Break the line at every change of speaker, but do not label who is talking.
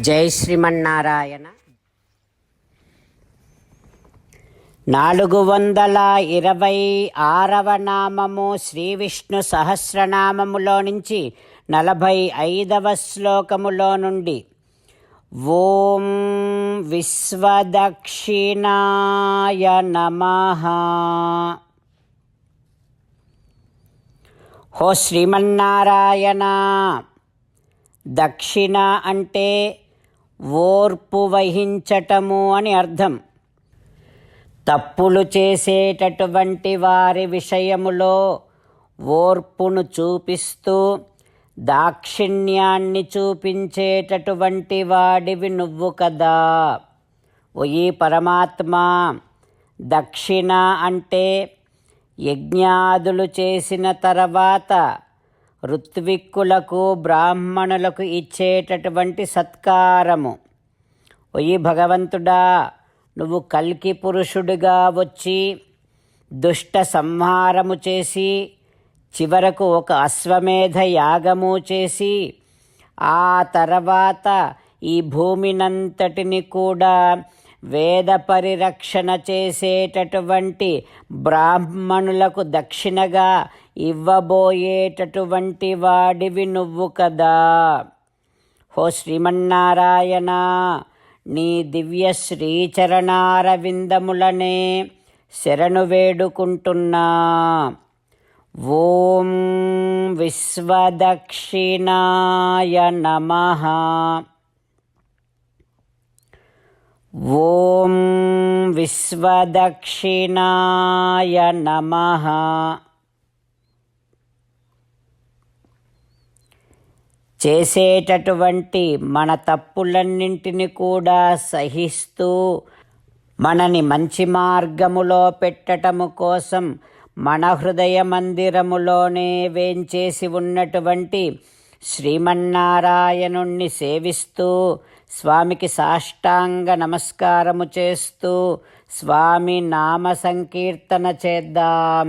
జై శ్రీమన్నారాయణ. నాలుగు వందల ఇరవై ఆరవ నామము శ్రీ విష్ణు సహస్రనామములో నుంచి నలభై ఐదవ శ్లోకములో నుండి ఓం విశ్వదక్షిణాయ నమ. హో శ్రీమన్నారాయణ దక్షిణ అంటే ఓర్పు వహించటము అని అర్థం. తప్పులు చేసేటటువంటి వారి విషయములో ఓర్పును చూపిస్తూ దాక్షిణ్యాన్ని చూపించేటటువంటి వాడివి నువ్వు కదా. ఓయి పరమాత్మ దక్షిణ అంటే యజ్ఞాదులు చేసిన తర్వాత ఋత్విక్కులకు బ్రాహ్మణులకు ఇచ్చేటటువంటి సత్కారము. ఒయ్యి భగవంతుడా నువ్వు కల్కి పురుషుడిగా వచ్చి దుష్ట సంహారము చేసి చివరకు ఒక అశ్వమేధ యాగము చేసి ఆ తర్వాత ఈ భూమినంతటిని కూడా వేద పరిరక్షణ చేసేటటువంటి బ్రాహ్మణులకు దక్షిణగా ఇవ్వబోయేటటువంటి వాడివి నువ్వు కదా. హో శ్రీమన్నారాయణ నీ దివ్య శ్రీచరణారవిందములనే శరణు వేడుకుంటున్నా. ఓం విశ్వదక్షిణాయ నమః. ఓం విశ్వదక్షిణాయ నమః. చేసేటటువంటి మన తప్పులన్నింటిని కూడా సహిస్తూ మనని మంచి మార్గములో పెట్టటము కోసం మన హృదయ మందిరములోనే వేంచేసి ఉన్నటువంటి శ్రీమన్నారాయణుణ్ణి సేవిస్తూ స్వామికి సాష్టాంగ నమస్కారము చేస్తూ స్వామి నామ సంకీర్తన చేద్దాం.